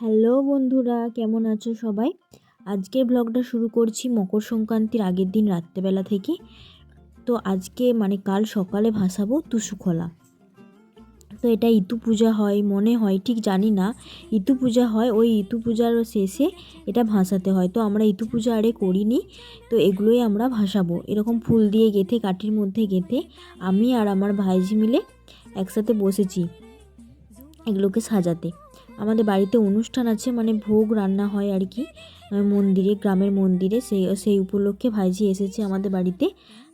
Hello বন্ধুরা, কেমন আছো সবাই? আজকের ব্লগটা শুরু করছি মকর সংক্রান্তির আগের দিন রাত্রেবেলা থেকে। তো আজকে মানে কাল সকালে ভাসাবো টুসুখোলা তো এটা ইতু পূজা হয়, মনে হয়, ঠিক জানি না। ইতু পূজা হয়, ওই ইতু পূজার শেষে এটা ভাসাতে হয়। তো আমরা ইতু পূজা আরে করিনি, তো এগুলোই আমরা ভাসাবো। এরকম ফুল দিয়ে গেঁথে, কাঠির মধ্যে গেঁথে আমি আর আমার ভাইজি মিলে একসাথে বসেছি এগুলোকে সাজাতে। আমাদের বাড়িতে অনুষ্ঠান আছে মানে ভোগ রান্না হয় আর কি মন্দিরে, গ্রামের মন্দিরে। সেই সেই উপলক্ষে ভাইজি এসেছে আমাদের বাড়িতে।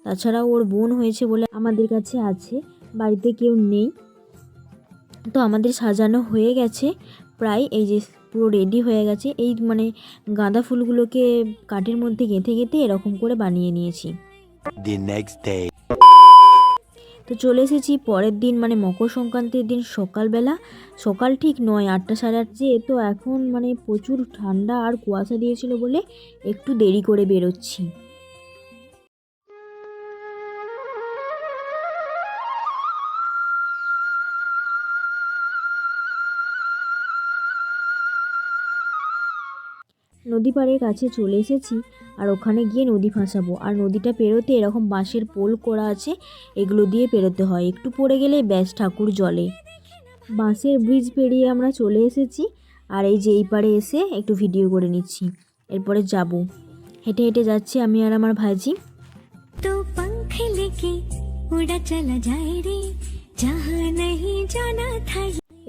তাছাড়া ওর বোন হয়েছে বলে আমাদের কাছে আছে। বাড়িতে কেউ নেই। তো আমাদের সাজানো হয়ে গেছে। প্রায় এই যে পুরো রেডি হয়ে গেছে। এই মানে গাঁদা ফুলগুলোকে কাঠের মধ্যে গেঁথে গেঁথে এরকম করে বানিয়ে নিয়েছি. তো চলে এসেছি পরের দিন মানে মকর সংক্রান্তির দিন সকালবেলা। সকাল ঠিক নয় আটটা সাড়ে আটটে তো এখন মানে প্রচুর ঠান্ডা আর কুয়াশা দিয়েছিল বলে একটু দেরি করে বেরোচ্ছি। নদী পাড়ের কাছে চলে এসেছি আর ওখানে গিয়ে নদী ফাঁসাবো আর নদীটা পেরোতে এরকম বাঁশের পোল করা আছে এগুলো দিয়ে পেরোতে হয়। একটু পড়ে গেলে ব্যাস ঠাকুর জলে। বাঁশের ব্রিজ পেরিয়ে আমরা চলে এসেছি আর এই যে এই পাড়ে এসে একটু ভিডিও করে নিচ্ছি। এরপরে যাব। হেঁটে হেঁটে যাচ্ছি আমি আর আমার ভাইজি তো পাখি লেকে উড়া চলা যায় রে যাহা জানা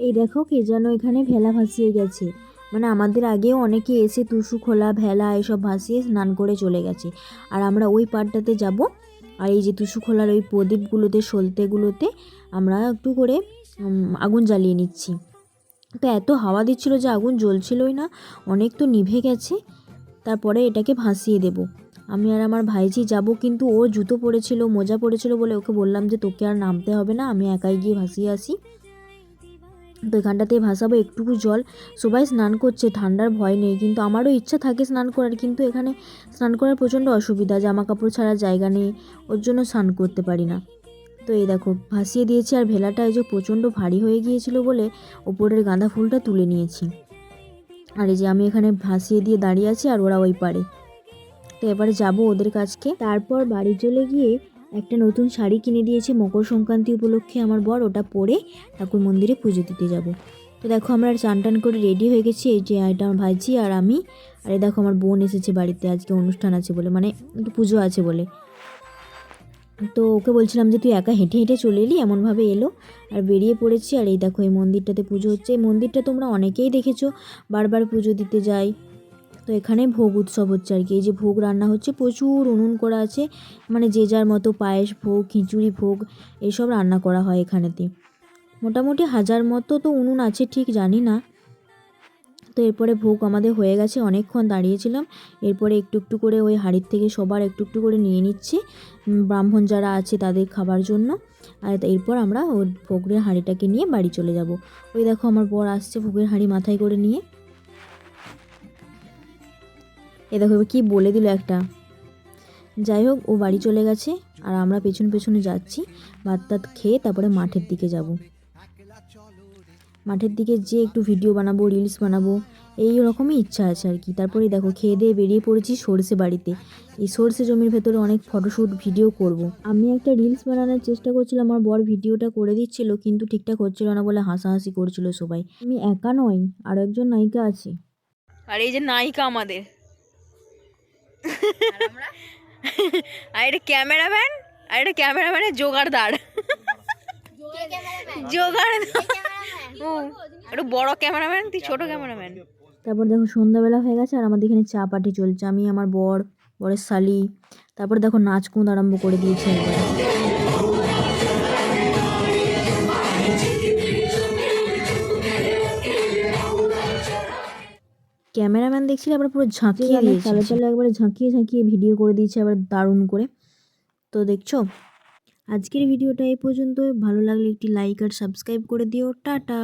এই দেখো কে যেন এখানে ভেলা ভাসিয়ে গেছে। মানে আমাদের আগেও অনেকে এসে টুসু খোলা, ভেলা এসব ভাসিয়ে স্নান করে চলে গেছে। আর আমরা ওই পাড়টাতে যাব। আর এই যে টুসু খোলার ওই প্রদীপগুলোতে, সলতেগুলোতে আমরা একটু করে আগুন জ্বালিয়ে নিচ্ছি। তো এত হাওয়া দিচ্ছিল যে আগুন জ্বলছিলই না, অনেক তো নিভে গেছে। তারপরে এটাকে ভাসিয়ে দেব। আমি আর আমার ভাইজি যাব কিন্তু ও জুতো পরেছিল, মোজা পরেছিল বলে ওকে বললাম যে তোকে আর নামতে হবে না, আমি একাই গিয়ে ভাসিয়ে আসি। তো এখানটাতে ভাসাবো একটুকু জল। সবাই স্নান করছে, ঠান্ডার ভয় নেই, কিন্তু আমারও ইচ্ছা থাকে স্নান করার, কিন্তু এখানে স্নান করার প্রচণ্ড অসুবিধা জামা কাপড় ছাড়া জায়গা নেই, ওর জন্য স্নান করতে পারি না। তো এই দেখো, ভাসিয়ে দিয়েছি আর ভেলাটা এই যে প্রচণ্ড ভারী হয়ে গিয়েছিল বলে ওপরের গাঁদা ফুলটা তুলে নিয়েছি। আর এই যে আমি এখানে ভাসিয়ে দিয়ে দাঁড়িয়ে আছি আর ওরা ওই পারে। তো এবারে যাব ওদের কাছকে। তারপর বাড়ি চলে গিয়ে একটা নতুন শাড়ি কিনে দিয়েছে মকর সংক্রান্তি উপলক্ষে আমার বর, ওটা পরে ঠাকুর মন্দিরে পুজো দিতে যাব। তো দেখো আমরা চান টান করে রেডি হয়ে গেছি, এই যে এটা আমার ভাইজি আর আমি। আর এই দেখো আমার বোন এসেছে বাড়িতে, আজকে অনুষ্ঠান আছে বলে মানে একটু পুজো আছে বলে। তো ওকে বলছিলাম যে তুই একা হেঁটে হেঁটে চলে এলি, এমনভাবে এলো আর বেরিয়ে পড়েছি। আর এই দেখো এই মন্দিরটাতে পুজো হচ্ছে। এই মন্দিরটা তোমরা অনেকেই দেখেছ, বারবার পুজো দিতে যাই তো এখানে ভোগ উৎসব হচ্ছে আর কি। এই যে ভোগ রান্না হচ্ছে, প্রচুর উনুন করা আছে মানে যে যার মতো পায়েস ভোগ, খিচুড়ি ভোগ এইসব রান্না করা হয় এখানেতে। মোটামুটি হাজার মতো তো উনুন আছে, ঠিক জানি না। তো এরপরে ভোগ আমাদের হয়ে গেছে, অনেকক্ষণ দাঁড়িয়েছিলাম। এরপরে একটু একটু করে ওই হাঁড়ির থেকে সবার একটু একটু করে নিয়ে নিচ্ছে ব্রাহ্মণ যারা আছে তাদের খাবার জন্য। আর এরপর আমরা ওই ভোগের হাঁড়িটাকে নিয়ে বাড়ি চলে যাব। ওই দেখো আমার বর আসছে ভোগের হাঁড়ি মাথায় করে নিয়ে। এ দেখো কী বলে দিল একটা। যাই হোক, ও বাড়ি চলে গেছে, আর আমরা পেছন পেছনে যাচ্ছি। ভাত টাত খেয়ে তারপরে মাঠের দিকে যাব। মাঠের দিকে যে একটু ভিডিও বানাবো রিলস বানাবো, এই রকমই ইচ্ছা আছে আর কি। তারপরে দেখো, খেয়ে দিয়ে বেরিয়ে পড়েছি সরষে বাড়িতে। এই সরষে জমির ভেতরে অনেক ফটোশ্যুট ভিডিও করব। আমি একটা রিলস বানানোর চেষ্টা করছিলাম, আমার বর ভিডিওটা করে দিচ্ছিল, কিন্তু ঠিকঠাক হচ্ছিল না বলে হাসাহাসি করছিল সবাই। আমি একা নই আরও একজন নায়িকা আছে। আর এই যে নায়িকা আমাদের। আর এটা ক্যামেরাম্যান? আর এটা ক্যামেরাম্যানের জোগাড়দার। জোগাড় ও একটু বড় ক্যামেরাম্যান? তুই ছোট ক্যামেরাম্যান। তারপর দেখো সন্ধ্যাবেলা হয়ে গেছে আর আমাদের এখানে চা পার্টি চলছে। আমি আমার বর বরের শালি। তারপর দেখো নাচ কুঁদ আরম্ভ করে দিয়েছে একবার। ক্যামেরাম্যান দেখছিল আবার পুরো ঝাঁকিয়ে দিয়েছে। তালে একবারে ঝাঁকিয়ে ঝাঁকিয়ে ভিডিও করে দিয়েছে আবার দারুণ করে। তো দেখছ আজকের ভিডিওটা এই পর্যন্ত ভালো লাগলে একটি লাইক আর সাবস্ক্রাইব করে দিও। টাটা!